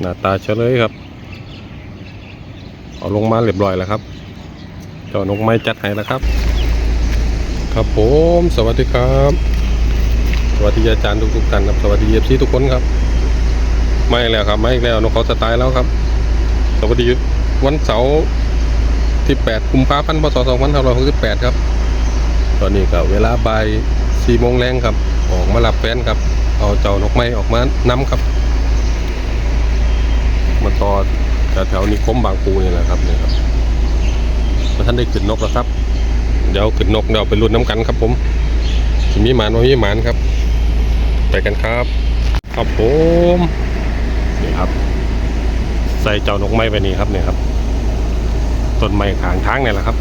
หน้าตาเฉลยครับ เอาลงมาเรียบร้อยแล้วครับเจ้านกไม้จัดให้แล้วครับ ครับผม สวัสดีครับ สวัสดีอาจารย์ทุกๆท่านครับ สวัสดีเอฟซีทุกคนครับ ไม่แล้วครับ ไม่อีกแล้วนกเขาสไตล์แล้วครับ สวัสดีวันเสาร์ที่8กุมภาพันธ์พศ2568 ครับ ตอนนี้ก็เวลาบ่าย4โมงแรงครับ ออกมารับแฟนครับ เอาเจ้านกไม้ออกมานำครับ มาต่อแถวๆนิคมบางปูนี่แหละครับเนี่ยครับมาท่านได้ขึ้นนกแล้วครับ เดี๋ยวขึ้นนกเดี๋ยวไปรุ่นน้ำกันครับ ผมสิมีหมานว่ามีหมานครับ ไปกันครับ ครับผมนี่ครับ ใส่เจ้านกไม้ไปนี่ครับเนี่ยครับต้นไม้ขางทางนี่แหละครับ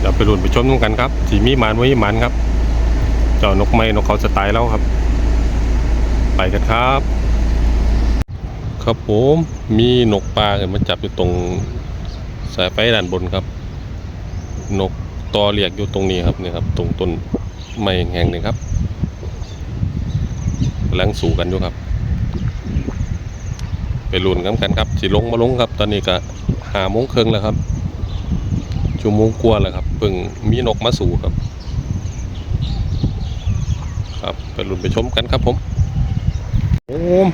เดี๋ยวไปรุ่นไปชมน้ำกันครับสีมีหมานว่ามีหมานครับ จ้านกไม้นกเขาสไตล์แล้วครับ ไปกันครับ ครับผมมีนกปลาเนี่ยมาจับอยู่ตรงสายไฟด้านบนครับ นกตอเรียกอยู่ตรงนี้ครับเนี่ยครับ ตรงต้นไม้แห่งหนึ่งครับกำลังสู่กันอยู่ครับ ไปลุ้นกันกันครับสิลงมาลงครับ ตอนนี้ก็หาโมงครึ่งแล้วครับชั่วโมงกว่าแล้วครับเพิ่งมีนกมาสู่ครับ ครับไปลุ้นไปชมกันครับผมโอ้ม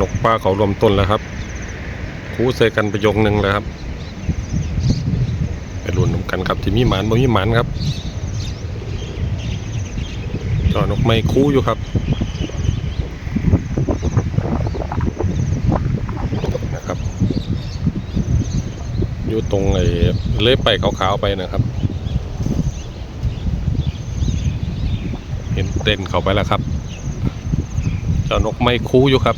นกปลาเขารวมต้นแล้วครับคู่ใส่กันประโยคนึงแล้วครับไปรุ่นกันครับที่มีหมานบ่มีหมานครับจอนกไม้คู่อยู่ครับนะครับ อยู่ตรงไอ้เลื้อไปขาวๆไปนะครับ เห็นเต้นเข้าไปแล้วครับ เจ้านกไม้คู่อยู่ครับ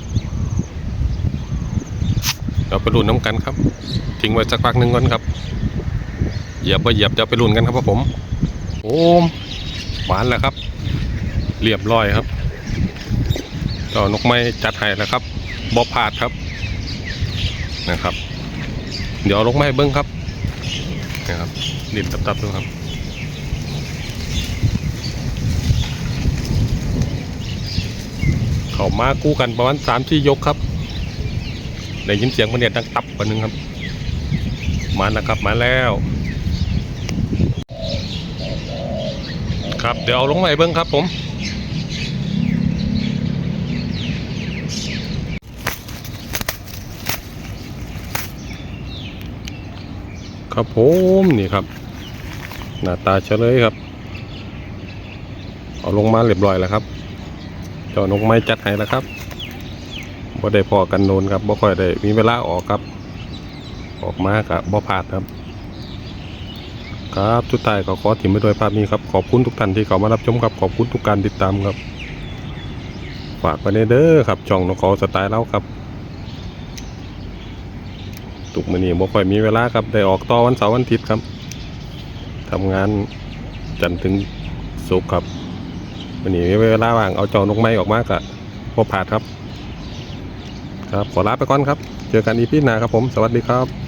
เราไปลุ้นน้ำกันครับ ทิ้งไว้สักพักหนึ่งก่อนครับ เหยียบก็เหยียบจะไปลุ้นกันครับผม โอ้มหวานแล้วครับ เรียบร้อยครับเจ้านกไม้จัดให้แล้วครับบอพลาดครับ นะครับ เดี๋ยวลงไม้เบิ้งครับนะครับดินตับๆดูครับ เขามากู้กันประมาณสามที่ยกครับได้ยินเสียงมันเนี่ยดังตับกว่านึงครับ มานะครับมาแล้ว ครับเดี๋ยวเอาลงมาเบิ้งครับผมครับผมนี่ครับ หน้าตาเฉลยครับ เอาลงมาเรียบร้อยแล้วครับ จ้านกไม้จัดให้แล้วครับบ่ได้พอกันโนนครับบ่ค่อยได้มีเวลาออกครับ ออกมากับบ่พลาดครับ ครับทุกท่ายก็ขอถิ่มไปด้วยภาพนี้ครับ ขอบคุณทุกท่านที่เข้ามารับชมครับ ขอบคุณทุกการติดตามครับ ฝากไปในเด้อครับช่องนกเขาสไตล์เล้าครับตุกมือนี้บ่ค่อยมีเวลาครับได้ออกต่อวันเสาร์วันอาทิตย์ครับทำงานจันทร์ถึงศุกร์ครับ วันนี้เวลาว่างเอาจอนกไม้ออกมากับบ่าดครับ ครับขอลาไปก่อนครับ เจอกันอีพีหน้าครับผม สวัสดีครับ